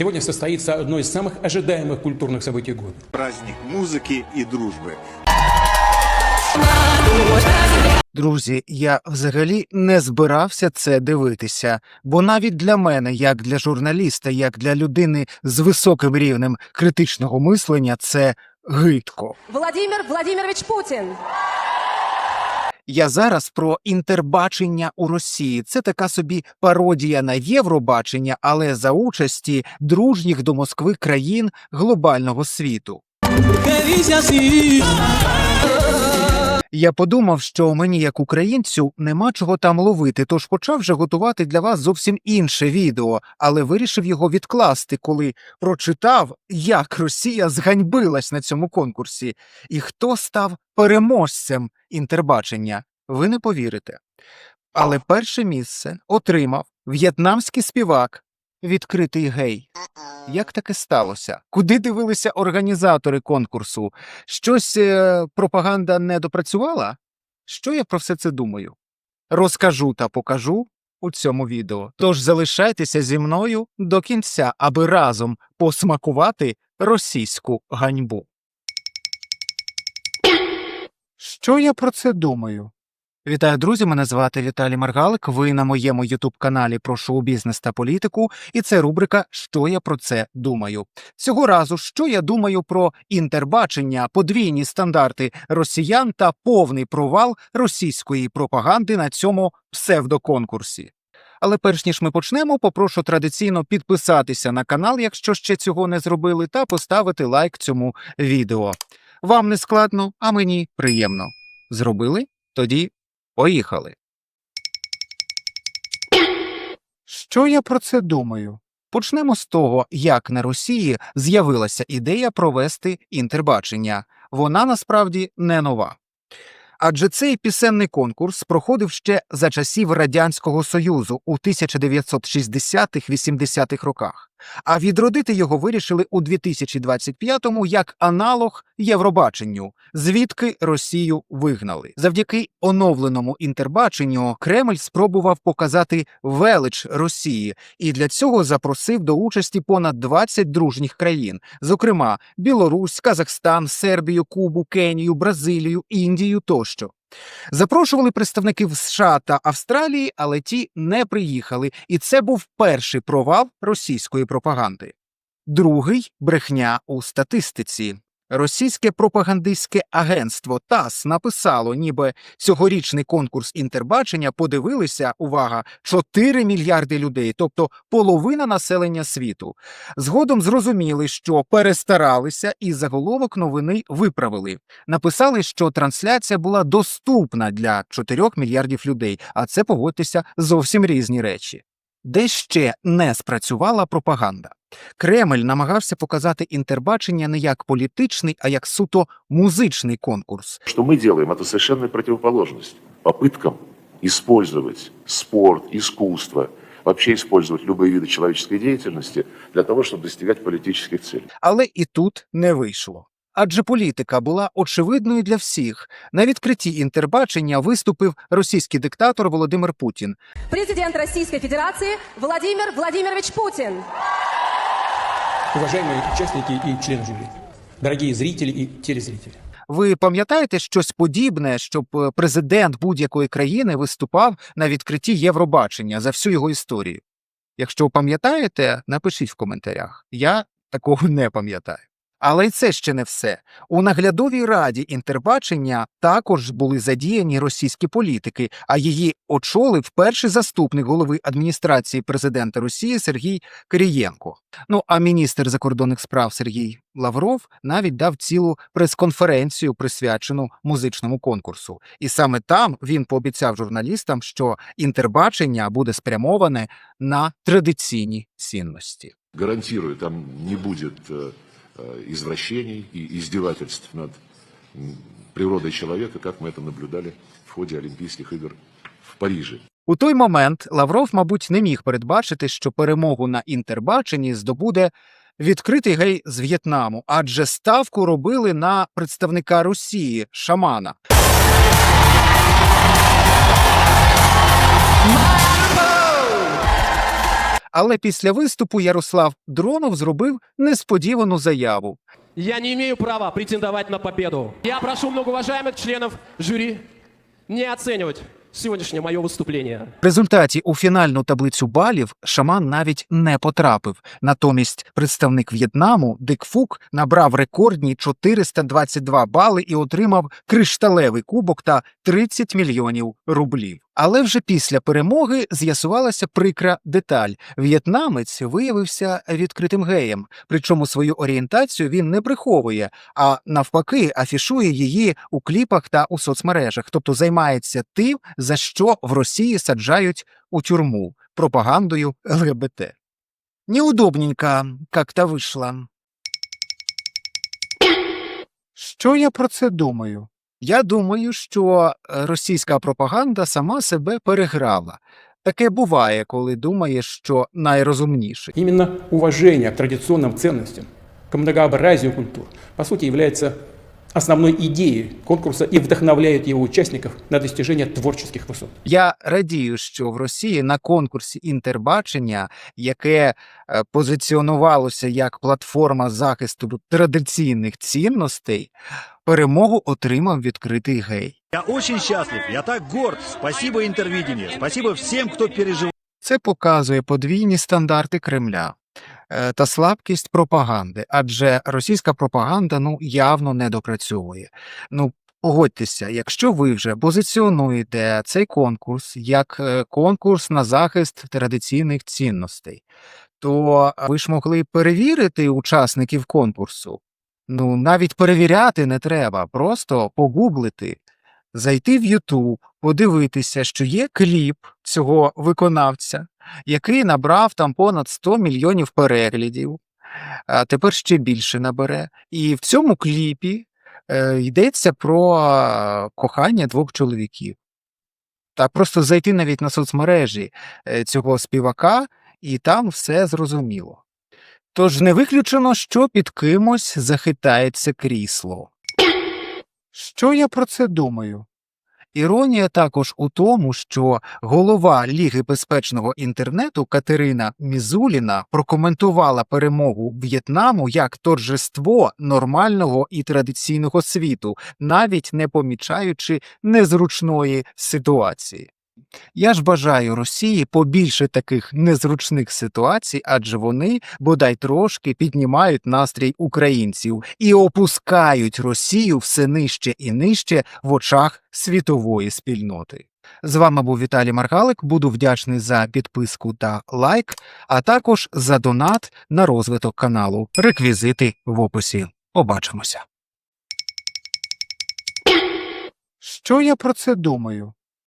Сегодня состоится одно из самых ожидаемых культурных событий года. праздник музыки и дружбы. Друзі, я взагалі не збирався це дивитися, бо навіть для мене, як для журналіста, як для людини з високим рівнем критичного мислення, це гидко. Владимир Владимирович Путин. Я зараз про інтербачення у Росії. Це така собі пародія на Євробачення, але за участі дружніх до Москви країн глобального світу. Я подумав, що мені, як українцю, нема чого там ловити, тож почав вже готувати для вас зовсім інше відео, але вирішив його відкласти, коли прочитав, як Росія зганьбилась на цьому конкурсі, і хто став переможцем інтербачення. Ви не повірите. Але перше місце отримав в'єтнамський співак, відкритий гей. Як таке сталося? Куди дивилися організатори конкурсу? Щось е, пропаганда не допрацювала? Що я про все це думаю? Розкажу та покажу у цьому відео. Тож залишайтеся зі мною до кінця, аби разом посмакувати російську ганьбу. Що я про це думаю? Вітаю, друзі! Мене звати Віталій Маргалик. Ви на моєму ютуб-каналі про шоу-бізнес та політику, і це рубрика Що я про це думаю. Цього разу, що я думаю про інтербачення, подвійні стандарти росіян та повний провал російської пропаганди на цьому псевдоконкурсі. Але перш ніж ми почнемо, попрошу традиційно підписатися на канал, якщо ще цього не зробили, та поставити лайк цьому відео. Вам не складно, а мені приємно. Зробили? Тоді поїхали. Що я про це думаю? Почнемо з того, як на Росії з'явилася ідея провести інтербачення. Вона насправді не нова. Адже цей пісенний конкурс проходив ще за часів Радянського Союзу у 1960-80-х роках, а відродити його вирішили у 2025-му як аналог Євробаченню, звідки Росію вигнали. Завдяки оновленому інтербаченню Кремль спробував показати велич Росії і для цього запросив до участі понад 20 дружніх країн, зокрема Білорусь, Казахстан, Сербію, Кубу, Кенію, Бразилію, Індію тощо. Запрошували представників США та Австралії, але ті не приїхали, і це був перший провал російської пропаганди. Другий брехня у статистиці. Російське пропагандистське агентство ТАСС написало, ніби цьогорічний конкурс інтербачення подивилися, увага, 4 мільярди людей, тобто половина населення світу. Згодом зрозуміли, що перестаралися, і заголовок новини виправили. Написали, що трансляція була доступна для 4 мільярдів людей, а це погодьтеся зовсім різні речі. Де ще не спрацювала пропаганда? Кремль намагався показати інтербачення не як політичний, а як суто музичний конкурс. Что мы делаем, это совершенная противоположность попыткам использовать спорт, искусство, вообще использовать любые виды человеческой деятельности для того, чтобы достигать политических целей. Але і тут не вийшло. Адже політика була очевидною для всіх. На відкритті інтербачення виступив російський диктатор Володимир Путін. Президент Российской Федерации Владимир Владимирович Путин. Уважаемые участники и члены жюри, дорогие зрители и телезрители. Ви пам'ятаєте щось подібне, щоб е, президент будь-якої країни виступав на відкритті Євробачення за всю його історію? Якщо пам'ятаєте, напишіть в коментарях. Я такого не пам'ятаю. Але й це ще не все. У наглядовій раді інтербачення також були задіяні російські політики, а її очолив перший заступник голови адміністрації президента Росії Сергій Кирієнко. Ну а міністр закордонних справ Сергій Лавров навіть дав цілу прес-конференцію, присвячену музичному конкурсу. І саме там він пообіцяв журналістам, що інтербачення буде спрямоване на традиційні цінності. Гарантирую, там не будет э, э, извращений и издевательств над природой человека, как мы это наблюдали в ходе Олимпийских игр в Париже. У той момент Лавров, мабуть, не міг передбачити, що перемогу на інтербаченні здобуде відкритий гей з В'єтнаму, адже ставку робили на представника Росії шамана. Але після виступу Ярослав Дронов зробив несподівану заяву. Я не имею права претендовать на победу. Я прошу многоуважаемых членов жюри не оценивать сегодняшнее мое выступление. В результаті у фінальну таблицю балів шаман навіть не потрапив. Натомість представник В'єтнаму Дик Фук набрав рекордні 422 бали і отримав кришталевий кубок та 30 мільйонів рублів. Але вже після перемоги з'ясувалася прикра деталь. В'єтнамець виявився відкритим геєм, причому свою орієнтацію він не приховує, а навпаки афішує її у кліпах та у соцмережах, тобто займається тим, за що в Росії саджають у тюрму пропагандою ЛГБТ. Неудобненько как-то вийшло. Що я про це думаю? Я думаю, що е, російська пропаганда сама себе переграла. Таке буває, коли думаєш, що найрозумніше. Іменно уваження к традиційним ценностям, к многообразию культур, по суті, является основной идеей конкурса и вдохновляет его участников на достижение творческих высот. Я радію, що в Росії на конкурсі інтербачення, яке е, позиціонувалося як платформа захисту традиційних цінностей, перемогу отримав відкритий гей. Я очень счастлив, я так горд. Спасибо интервидению, спасибо всем, кто переживал. Це показує подвійні стандарти Кремля та слабкість пропаганди, адже російська пропаганда ну явно не допрацьовує. Ну погодьтеся, якщо ви вже позиціонуєте цей конкурс як е, конкурс на захист традиційних цінностей, то ви ж могли перевірити учасників конкурсу. Ну навіть перевіряти не треба, просто погуглити, зайти в YouTube, подивитися, що є кліп цього виконавця, який набрав там понад 100 мільйонів переглядів, а тепер ще більше набере. І в цьому кліпі е, йдеться про кохання двох чоловіків. Та просто зайти навіть на соцмережі е, цього співака, і там все зрозуміло. Тож не виключено, що під кимось захитається крісло. Що я про це думаю? Іронія також у тому, що голова Ліги безпечного інтернету Катерина Мізуліна прокоментувала перемогу В'єтнаму як торжество нормального і традиційного світу, навіть не помічаючи незручної ситуації. Я ж бажаю Росії побільше таких незручних ситуацій, адже вони бодай трошки піднімають настрій українців і опускають Росію все нижче і нижче в очах світової спільноти. З вами був Віталій Маргалик. Буду вдячний за підписку та лайк, а також за донат на розвиток каналу. Реквізити в описі. Побачимося. Що я про це думаю?